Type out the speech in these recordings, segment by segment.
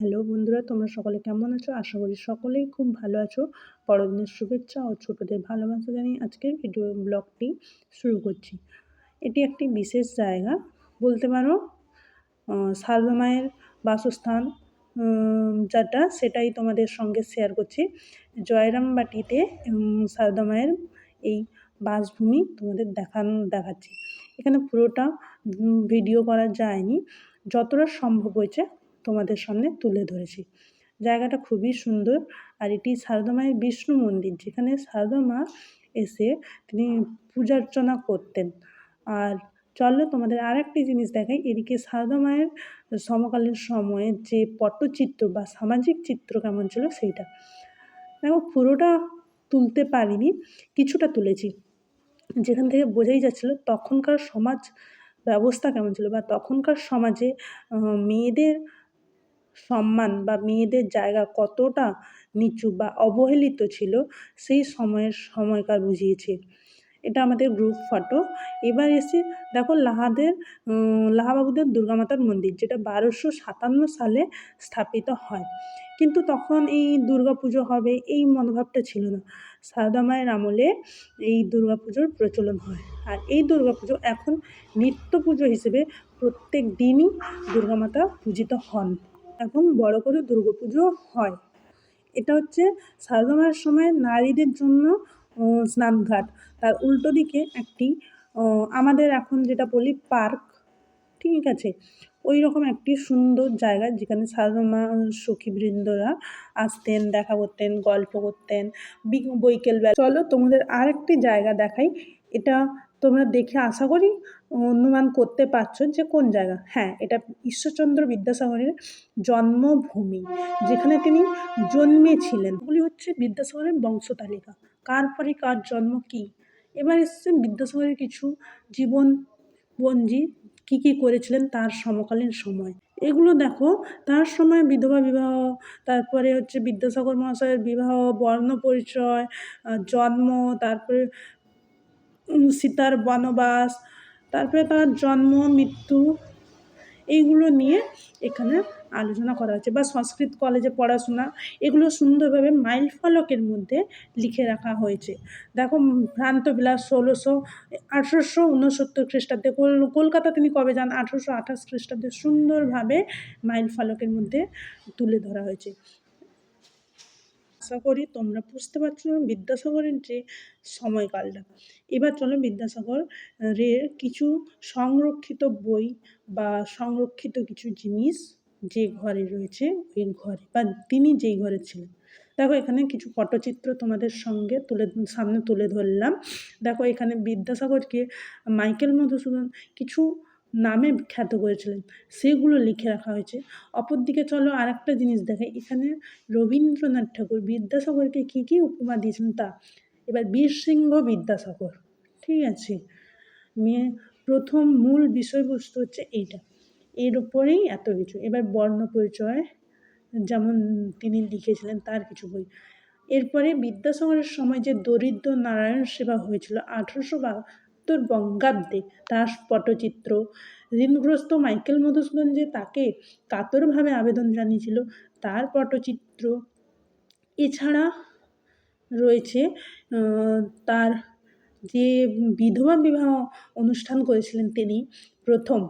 Hello বন্ধুরা, তোমরা সকলে কেমন আছো? আশা করি সকলেই খুব ভালো আছো। বড়দিনের শুভেচ্ছা ও ছোটদের ভালোবাসা জানিয়ে আজকের ভিডিও ব্লগটি শুরু করছি। এটি একটি বিশেষ জায়গা। বলতে পারো সারদা মায়ের বাসস্থান যেটা সেটাই তোমাদের সঙ্গে শেয়ার করছি। জয়রামবাটিতে সারদা মায়ের এই বাসভূমি তোমাদের দেখানো, দেখাচ্ছি। এখানে পুরোটা ভিডিও করা যায়নি। যতটা সম্ভব হয়েছে তোমাদের সামনে তুলে ধরেছি। জায়গাটা খুবই সুন্দর আর এটি মায়ের বিষ্ণু মন্দির, যেখানে মা এসে তিনি পূজা অর্চনা করতেন। আর চলো তোমাদের আর একটি জিনিস দেখাই, এদিকে মায়ের সমকালীন সময়ে যে পটচিত্র বা সামাজিক চিত্র কেমন ছিল সেইটা। দেখো, পুরোটা তুলতে পারিনি, কিছুটা তুলেছি। যেখান থেকে বোঝাই যাচ্ছিল তখনকার সমাজ ব্যবস্থা কেমন ছিল বা তখনকার সমাজে মেয়েদের সম্মান বা মেয়েদের জায়গা কতটা নিচু বা অবহেলিত ছিল, সেই সময়ের সময়কার বুঝিয়েছে। এটা আমাদের গ্রুপ ফটো এবার এসে দেখো লাহাদের লাহাবাবুদের দুর্গামাতার মন্দির, যেটা বারোশো সাতান্ন সালে স্থাপিত হয়। কিন্তু তখন এই দুর্গা পুজো হবে এই মনোভাবটা ছিল না। সারদা মায়ের আমলে এই দুর্গা পুজোর প্রচলন হয়। আর এই দুর্গা পুজো এখন নিত্য পুজো হিসেবে প্রত্যেক দিনই দুর্গামাতা পূজিত হন। এবং বড় করে দুর্গা পুজো হয়। এটা হচ্ছে মায়ের সময় নারীদের জন্য স্নানঘাট। তার উল্টো দিকে একটি আমাদের এখন যেটা বলি পার্ক, ঠিক আছে? ওই রকম একটি সুন্দর জায়গা যেখানে মা সখীবৃন্দরা আসতেন, দেখা করতেন, গল্প করতেন। বৈকেলবেলা। চলো তোমাদের আরেকটি জায়গা দেখাই। এটা তোমরা দেখে আশা করি অনুমান করতে পারছ যে কোন জায়গা। হ্যাঁ এটা ঈশ্বরচন্দ্র বিদ্যাসাগরের জন্মভূমি, যেখানে তিনি জন্মেছিলেন। এগুলি হচ্ছে বিদ্যাসাগরের বংশতালিকা। কার পরে কার জন্ম কী? এবার এসছে বিদ্যাসাগরের কিছু জীবন বঞ্জি কী কী করেছিলেন তার সমকালীন সময়। এগুলো দেখো, তার সময় বিধবা বিবাহ, তারপরে হচ্ছে বিদ্যাসাগর মহাশয়ের বিবাহ, বর্ণ পরিচয় জন্ম, তারপরে সীতার বনবাস, তারপরে তার জন্ম, মৃত্যু, এইগুলো নিয়ে এখানে আলোচনা করা হচ্ছে বা সংস্কৃত কলেজে পড়াশোনা, এগুলো সুন্দরভাবে মাইল ফলকের মধ্যে লিখে রাখা হয়েছে। দেখো ভ্রান্তবিলাস ষোলোশো, আঠেরোশো উনসত্তর খ্রিস্টাব্দে কলকাতা তিনি কবে যান? আঠেরোশো আঠাশ খ্রিস্টাব্দে সুন্দরভাবে মাইল ফলকের মধ্যে তুলে ধরা হয়েছে। আশা করি তোমরা বুঝতে পারছ বিদ্যাসাগরের যে সময়কালটা। এবার চলো বিদ্যাসাগরের কিছু সংরক্ষিত বই বা সংরক্ষিত কিছু জিনিস যে ঘরে রয়েছে, ওই ঘরে বা তিনি যেই ঘরে ছিলেন। দেখো এখানে কিছু পটচিত্র তোমাদের সঙ্গে তুলে, সামনে তুলে ধরলাম। দেখো এখানে বিদ্যাসাগরকে মাইকেল মধুসূদন কিছু নামে খ্যাত করেছিলেন। সেগুলো লিখে রাখা হয়েছে। অপরদিকে চলো আর একটা জিনিস দেখাই। এখানে রবীন্দ্রনাথ ঠাকুর বিদ্যাসাগরকে কী কী উপমা দিয়েছেন তা। এবার বীরসিংহ বিদ্যাসাগর, ঠিক আছে? মেয়ে প্রথম মূল বিষয়বস্তু হচ্ছে এইটা। এর উপরেই এত কিছু। এবার বর্ণ পরিচয়, যেমন তিনি লিখেছিলেন তার কিছু বই। এরপরে বিদ্যাসাগরের সময় যে দরিদ্র নারায়ণ সেবা হয়েছিল, আঠেরোশো বাহাত্তর বঙ্গাব্দে তার পটচিত্র। ঋণগ্রস্ত মাইকেল মধুসূদন যে তাকে কাতরভাবে আবেদন জানিয়েছিল। তার পটচিত্র এছাড়া রয়েছে তার যে বিধবা বিবাহ অনুষ্ঠান করেছিলেন তিনি, প্রথম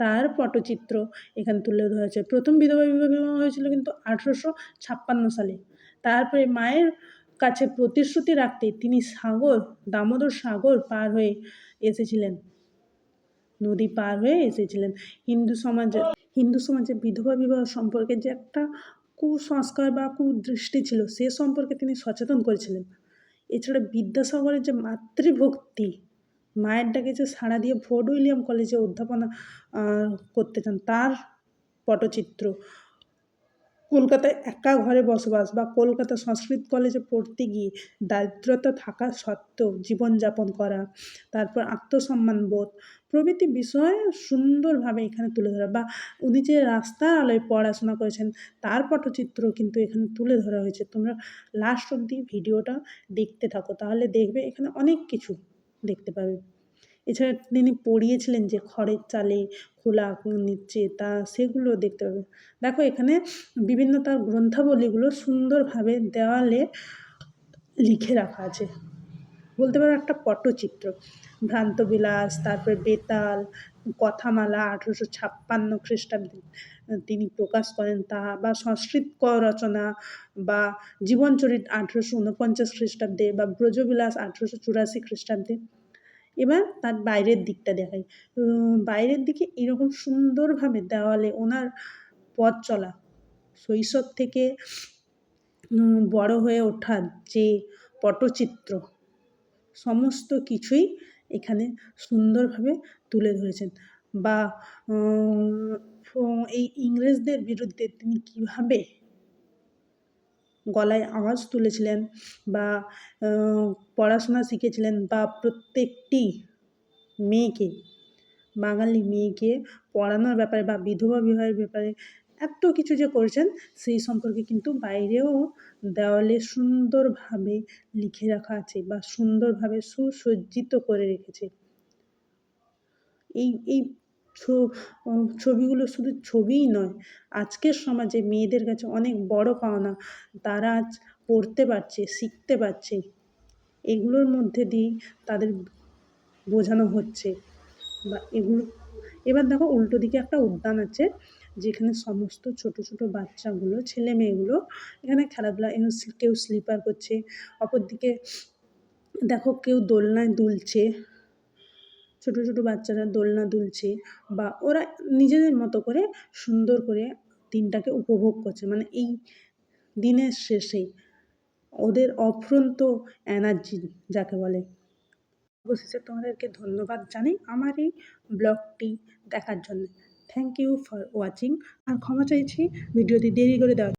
তার পটচিত্র এখানে তুলে ধরা হয়েছে। প্রথম বিধবা বিবাহ হয়েছিল কিন্তু আঠেরোশো ছাপ্পান্ন সালে। তারপরে মায়ের কাছে প্রতিশ্রুতি রাখতে তিনি সাগর, দামোদর সাগর পার হয়ে এসেছিলেন। নদী পার হয়ে এসেছিলেন। হিন্দু সমাজে হিন্দু সমাজে বিধবা বিবাহ সম্পর্কে যে একটা কুসংস্কার বা কুদৃষ্টি ছিল, সে সম্পর্কে তিনি সচেতন করেছিলেন। এছাড়া বিদ্যাসাগরের যে মাতৃভক্তি, মায়ের ডাকে যে সাড়া দিয়ে ফোর্ট উইলিয়াম কলেজে অধ্যাপনা করতে চান, তার পটচিত্র কলকাতায় একা ঘরে বসবাস বা কলকাতা সংস্কৃত কলেজে পড়তে গিয়ে দারিদ্রতা থাকা সত্ত্বেও জীবনযাপন করা, তারপর আত্মসম্মান বোধ, প্রভৃতি বিষয় সুন্দরভাবে এখানে তুলে ধরা বা উনি যে রাস্তার আলোয় পড়াশোনা করেছেন তার পটচিত্র কিন্তু এখানে তুলে ধরা হয়েছে। তোমরা লাস্ট অবধি ভিডিওটা দেখতে থাকো, তাহলে দেখবে এখানে অনেক কিছু দেখতে পাবে। এছাড়া তিনি পড়িয়েছিলেন যে খড়ের চালে খোলা নিচ্ছে তা সেগুলো দেখতে পাবে দেখো এখানে বিভিন্ন তার গ্রন্থাবলীগুলো সুন্দরভাবে দেওয়ালে লিখে রাখা আছে। বলতে পারো একটা পটচিত্র। ভ্রান্তবিলাস তারপরে বেতাল, কথামালা আঠেরোশো ছাপ্পান্ন খ্রিস্টাব্দে তিনি প্রকাশ করেন তা বা সংস্কৃত ক রচনা বা জীবনচরিত আঠেরোশো উনপঞ্চাশ খ্রিস্টাব্দে বা ব্রজবিলাস আঠেরোশো চুরাশি খ্রিস্টাব্দে এবার তার বাইরের দিকটা দেখাই। বাইরের দিকে এরকম সুন্দরভাবে দেওয়ালে ওনার পথ চলা, শৈশব থেকে বড় হয়ে ওঠার যে পটচিত্র, সমস্ত কিছুই এখানে সুন্দরভাবে তুলে ধরেছেন। বা এই ইংরেজদের বিরুদ্ধে তিনি কীভাবে গলায় আওয়াজ তুলেছিলেন বা পড়াশোনা শিখেছিলেন বা প্রত্যেকটি মেয়েকে, বাঙালি মেয়েকে পড়ানোর ব্যাপারে বা বিধবা বিবাহের ব্যাপারে এত কিছু যে করেছেন, সেই সম্পর্কে কিন্তু বাইরেও দেওয়ালে সুন্দরভাবে লিখে রাখা আছে বা সুন্দরভাবে সুসজ্জিত করে রেখেছে। এই এই ছবিগুলো শুধু ছবিই নয়। আজকের সমাজে মেয়েদের কাছে অনেক বড় পাওনা। তারা আজ পড়তে পারছে, শিখতে পারছে। এগুলোর মধ্যে দিয়েই তাদের বোঝানো হচ্ছে। বা এগুলো, এবার দেখো উল্টো দিকে একটা উদ্যান আছে, যেখানে সমস্ত ছোট ছোট বাচ্চাগুলো, ছেলে মেয়েগুলো, এখানে খেলাধুলা কেউ স্লিপার করছে, অপরদিকে দেখো কেউ দোলনায় দুলছে। ছোটো ছোটো বাচ্চারা দোলনা দুলছে বা ওরা নিজেদের মতো করে সুন্দর করে দিনটাকে উপভোগ করছে। মানে এই দিনের শেষে ওদের অফুরন্ত এনার্জি যাকে বলে। অবশেষে তোমাদেরকে ধন্যবাদ জানাই আমার এই ব্লগটি দেখার জন্য। থ্যাংক ইউ ফর ওয়াচিং আর ক্ষমা চাইছি, ভিডিওটি দেরি করে দেওয়ার